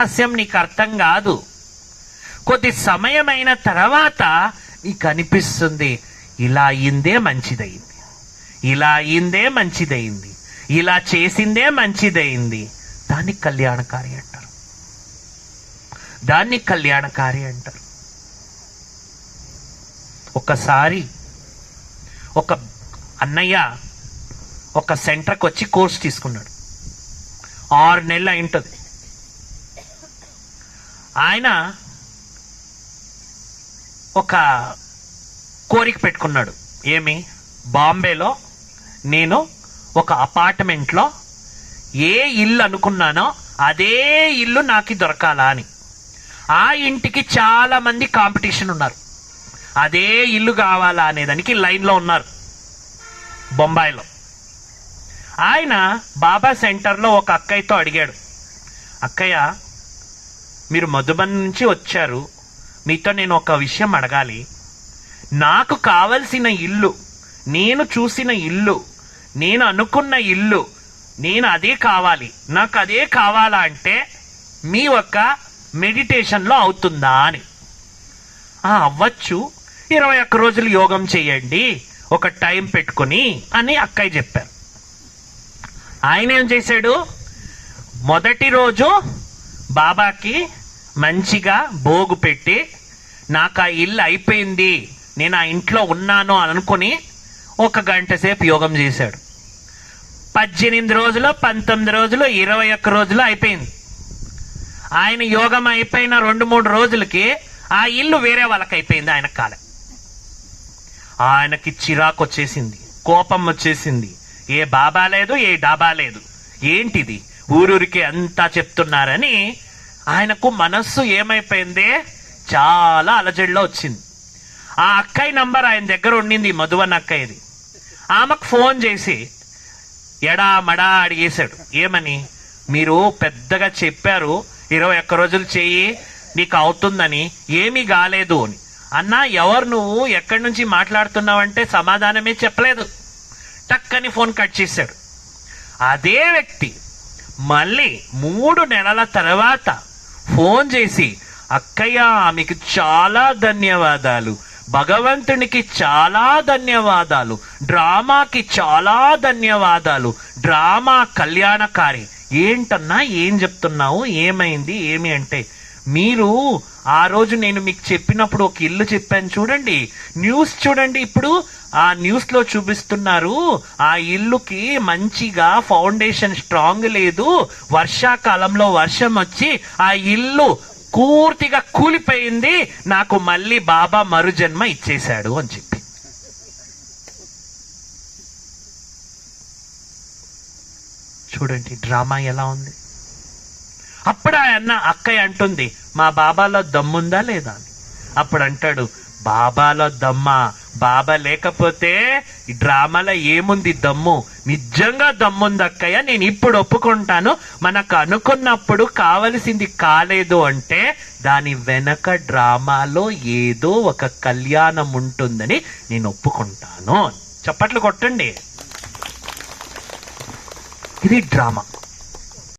రహస్యం నీకు అర్థం కాదు. కొద్ది సమయమైన తర్వాత నీకు అనిపిస్తుంది ఇలా అయిందే మంచిదయింది. ఇలా అయిందే మంచిదయింది. ఇలా చేసిందే మంచిదయింది. దాన్ని కళ్యాణకారి అంటారు. దాన్ని కళ్యాణకారి అంటారు. ఒకసారి ఒక అన్నయ్య ఒక సెంటర్కి వచ్చి కోర్స్ తీసుకున్నాడు. ఆరు నెలలు అయింటుంది. ఆయన ఒక కోరిక పెట్టుకున్నాడు. ఏమి? బాంబేలో నేను ఒక అపార్ట్మెంట్లో ఏ ఇల్లు అనుకున్నానో అదే ఇల్లు నాకు దొరకాలా అని. ఆ ఇంటికి చాలామంది కాంపిటీషన్ ఉన్నారు. అదే ఇల్లు కావాలా అనేదానికి లైన్లో ఉన్నారు. బొంబాయిలో. ఆయన బాబా సెంటర్లో ఒక అక్కయ్యతో అడిగాడు. అక్కయ్య మీరు మధుబన్ నుంచి వచ్చారు. మీతో నేను ఒక విషయం అడగాలి. నాకు కావలసిన ఇల్లు నేను చూసిన ఇల్లు నేను అనుకున్న ఇల్లు నేను అదే కావాలి. నాకు అదే కావాలా అంటే మీ ఒక్క మెడిటేషన్లో అవుతుందా అని. అవ్వచ్చు. ఇరవై ఒక్క రోజులు యోగం చేయండి. ఒక టైం పెట్టుకొని అని అక్కయ్య చెప్పారు. ఆయన ఏం చేశాడు? మొదటి రోజు బాబాకి మంచిగా భోగు పెట్టి నాకు ఆ ఇల్లు అయిపోయింది నేను ఆ ఇంట్లో ఉన్నాను అని అనుకుని ఒక గంట సేపు యోగం చేశాడు. పద్దెనిమిది రోజులు పంతొమ్మిది రోజులు ఇరవై ఒక్క రోజులు అయిపోయింది. ఆయన యోగం అయిపోయిన రెండు మూడు రోజులకి ఆ ఇల్లు వేరే వాళ్ళకి అయిపోయింది ఆయన కాలం. ఆయనకి చిరాకు వచ్చేసింది కోపం వచ్చేసింది. ఏ బాబా లేదు ఏ డాబా లేదు. ఏంటిది? ఊరూరికి అంతా చెప్తున్నారని ఆయనకు మనస్సు ఏమైపోయింది? చాలా అలజడిలో వచ్చింది. ఆ అక్కయ్య నంబర్ ఆయన దగ్గర ఉండింది మధువన్ అక్కయ్యది. ఆమెకు ఫోన్ చేసి ఎడా మడా అడిగేశాడు. ఏమని? మీరు పెద్దగా చెప్పారు ఇరవై ఒక్క రోజులు చెయ్యి నీకు అవుతుందని ఏమీ కాలేదు అని. అన్నా ఎవరు నువ్వు? ఎక్కడి నుంచి మాట్లాడుతున్నావంటే సమాధానమే చెప్పలేదు. టక్కని ఫోన్ కట్ చేశాడు. అదే వ్యక్తి మళ్ళీ మూడు నెలల తర్వాత ఫోన్ చేసి అక్కయ్య మీకు చాలా ధన్యవాదాలు. భగవంతునికి చాలా ధన్యవాదాలు. డ్రామాకి చాలా ధన్యవాదాలు. డ్రామా కళ్యాణకారి. ఏంటన్నా ఏం చెప్తున్నావు? ఏమైంది? ఏమి అంటే మీరు ఆ రోజు నేను మీకు చెప్పినప్పుడు ఒక ఇల్లు చెప్పాను చూడండి. న్యూస్ చూడండి ఇప్పుడు. ఆ న్యూస్లో చూపిస్తున్నారు ఆ ఇల్లుకి మంచిగా ఫౌండేషన్ స్ట్రాంగ్ లేదు. వర్షాకాలంలో వర్షం వచ్చి ఆ ఇల్లు పూర్తిగా కూలిపోయింది. నాకు మళ్ళీ బాబా మరుజన్మ ఇచ్చేశాడు అని చెప్పి. చూడండి డ్రామా ఎలా ఉంది? అప్పుడు ఆ అన్న అక్కయ్య అంటుంది మా బాబాలో దమ్ముందా లేదా? అని అప్పుడు అంటాడు బాబాలో దమ్మా బాబా లేకపోతే ఈ డ్రామాలో ఏముంది దమ్ము? నిజంగా దమ్ముంది అక్కయ్య నేను ఇప్పుడు ఒప్పుకుంటాను. మనకు అనుకున్నప్పుడు కావలసింది కాలేదు అంటే దాని వెనక డ్రామాలో ఏదో ఒక కళ్యాణం ఉంటుందని నేను ఒప్పుకుంటాను. చప్పట్లు కొట్టండి. ఇది డ్రామా.